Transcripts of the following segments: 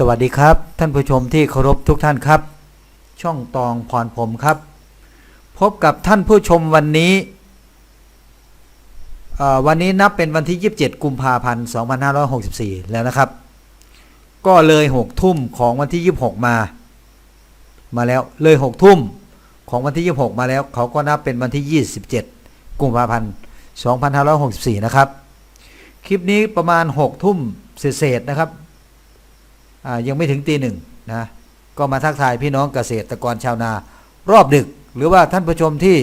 สวัสดีครับ ท่านผู้ชมที่เคารพทุกท่านครับ ช่องตองพรผมครับ พบกับท่านผู้ชมวันนี้ วันนี้นับเป็นวันที่ 27 กุมภาพันธ์ 2564 แล้วนะครับ ก็เลย6ทุ่มของวันที่ 26 มา มาแล้วเลย6ทุ่มของวันที่ 26 มาแล้ว เขาก็นับเป็นวันที่ 27 กุมภาพันธ์ 2564 นะครับ คลิปนี้ประมาณ 6 ทุ่มเศษๆนะครับ ยังไม่ถึงตีหนึ่งนะก็มาทักทายพี่น้องเกษตรกรชาวนา รอบดึก หรือว่าท่านผู้ชมที่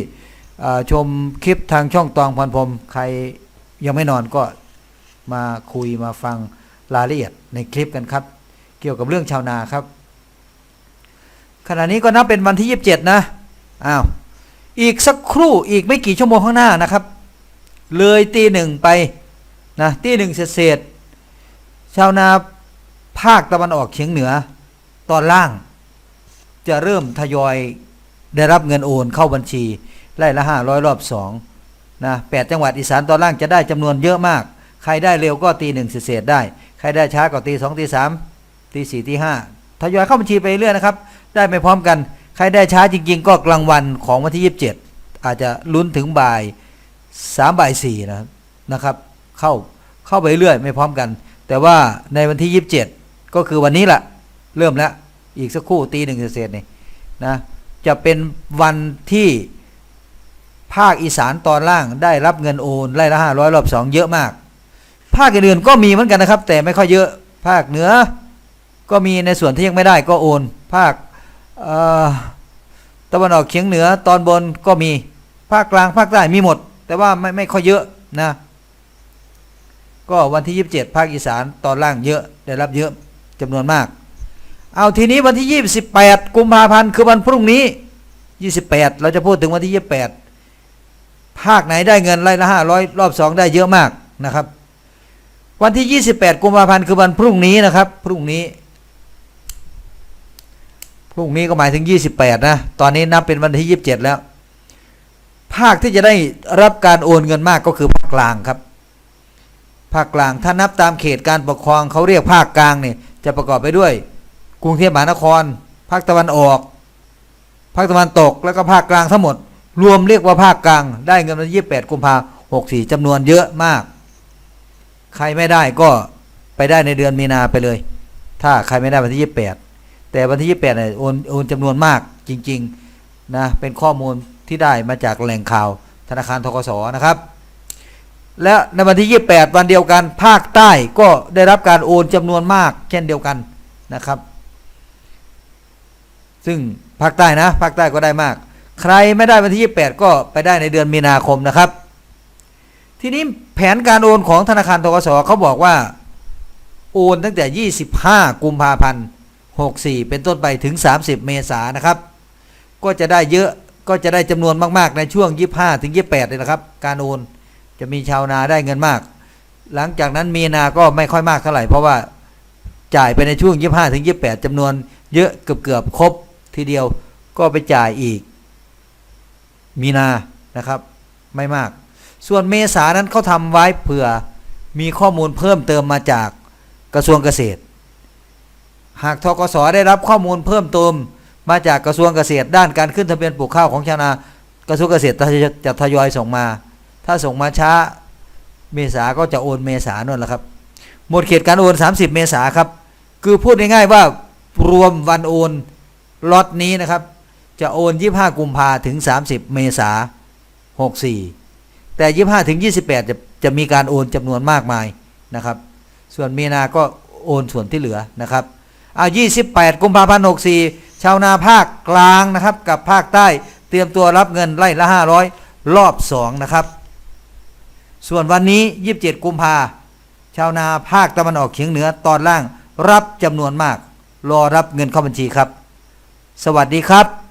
ชมคลิปทางช่องตองพรพรหมใครยังไม่นอนก็มาคุยมาฟังรายละเอียดในคลิปกันครับ เกี่ยวกับเรื่องชาวนาครับ ขณะนี้ก็นับเป็นวันที่ 27 นะอ้าวอีกสักครู่อีกไม่กี่ชั่วโมงข้างหน้านะครับ เลยตีหนึ่งไปนะตีหนึ่งเศษชาวนา ภาคตะวันออกเฉียงเหนือ ตอนล่าง จะเริ่มทยอยได้รับเงินโอนเข้าบัญชีไล่ละห้าร้อยรอบสองนะแปดจังหวัดอีสานตอนล่างจะได้จำนวนเยอะมาก ใครได้เร็วก็ตีหนึ่งเศษได้ ใครได้ช้าก็ตีสองตีสามตีสี่ตีห้าทยอยเข้าบัญชีไปเรื่อยนะครับ ได้ไม่พร้อมกัน ใครได้ช้าจริง ๆ ก็กลางวันของวันที่ยี่สิบเจ็ดอาจจะลุ้นถึงบ่ายสามบ่ายสี่นะนะครับ เข้าเข้าไปเรื่อยไม่พร้อมกัน แต่ว่าในวันที่ยี่สิบเจ็ด ก็คือวันนี้แหละเริ่มแล้ว อีกสักครู่ตีหนึ่งเศษนี่นะจะเป็นวันที่ภาคอีสานตอนล่างได้รับเงินโอนไล่ละห้าร้อยรอบสองเยอะมาก ภาคอื่นๆก็มีเหมือนกันนะครับ แต่ไม่ค่อยเยอะภาคเหนือ ก็มีในส่วนที่ยังไม่ได้ก็โอน ภาคตะวันออกเฉียงเหนือตอนบนก็มีภาคกลางภาคใต้มีหมด แต่ว่าไม่ไม่ค่อยเยอะนะ ก็วันที่ 27 ภาคอีสานตอนล่างเยอะได้รับเยอะ จำนวนมาก เอาทีนี้วันที่ 28 กุมภาพันธ์คือวันพรุ่งนี้ 28 เราจะพูดถึงวันที่ 28 ภาคไหนได้เงินไล่ละ 500 รอบ 2 ได้เยอะมากนะครับ วันที่ 28 กุมภาพันธ์คือวันพรุ่งนี้นะครับ พรุ่งนี้ พรุ่งนี้ก็หมายถึง 28 นะ ตอนนี้นับเป็นวันที่ 27 แล้ว ภาคที่จะได้รับการโอนเงินมากก็คือภาคกลางครับภาคกลางถ้านับตามเขตการปกครองเขาเรียกภาคกลางเนี่ย จะประกอบไปด้วย กรุงเทพมหานคร ภาคตะวันออก ภาคตะวันตก แล้วก็ภาคกลางทั้งหมด รวมเรียกว่าภาคกลาง ได้เงินวันที่28กุมภาหกสี่จำนวนเยอะมาก ใครไม่ได้ก็ไปได้ในเดือนมีนาไปเลย ถ้าใครไม่ได้วันที่ 28 แต่วันที่ 28เนี่ยโอนโอนจำนวนมากจริง ๆ นะ เป็นข้อมูลที่ได้มาจากแหล่งข่าวธนาคารทกสนะครับ และในวันที่ 28 วันเดียวกัน ภาคใต้ก็ได้รับการโอนจำนวนมาก เช่นเดียวกันนะครับ ซึ่งภาคใต้นะภาคใต้ก็ได้มาก ใครไม่ได้วันที่ 28 ก็ไปได้ในเดือนมีนาคมนะครับ ทีนี้แผนการโอนของธนาคารทกสเขาบอกว่า โอนตั้งแต่ 25 กุมภาพันธ์ 64 เป็นต้นไปถึง 30 เมษายนนะครับ ก็จะได้เยอะก็จะได้จำนวนมาก ๆ ในช่วง 25 ถึง 28เลยนะครับ การโอน จะมีชาวนาได้เงินมาก หลังจากนั้นมีนาก็ไม่ค่อยมากเท่าไหร่ เพราะว่าจ่ายไปในช่วง 25ถึง28จำนวน เยอะเกือบเกือบครบทีเดียวก็ไปจ่ายอีก มีนานะครับ ไม่มาก ส่วนเมษานั้นเขาทำไว้เผื่อมีข้อมูลเพิ่มเติมมาจากกระทรวงเกษตร หากทกสได้รับข้อมูลเพิ่มเติมมาจากกระทรวงเกษตร ด้านการขึ้นทะเบียนปลูกข้าวของชาวนา กระทรวงเกษตรจะทยอยส่งมา ถ้าส่งมาช้าเมษาก็จะโอนเมษานั่นแหละครับ หมดเขตการโอน 30 เมษาครับ คือพูดง่ายๆว่ารวมวันโอนล็อตนี้นะครับ จะโอน 25 กุมภาถึง 30 เมษา64 แต่ 25 ถึง 28 จะจะมีการโอนจำนวนมากมายนะครับ ส่วนมีนาก็โอนส่วนที่เหลือนะครับเอา28 กุมภาพันธ์64 ชาวนาภาคกลางนะครับ กับภาคใต้เตรียมตัวรับเงินไล่ละ 500 รอบ 2 นะครับ ส่วนวันนี้ 27 กุมภาชาวนาภาคตะวันออกเฉียงเหนือตอนล่างรับจำนวนมาก รอรับเงินเข้าบัญชีครับ สวัสดีครับ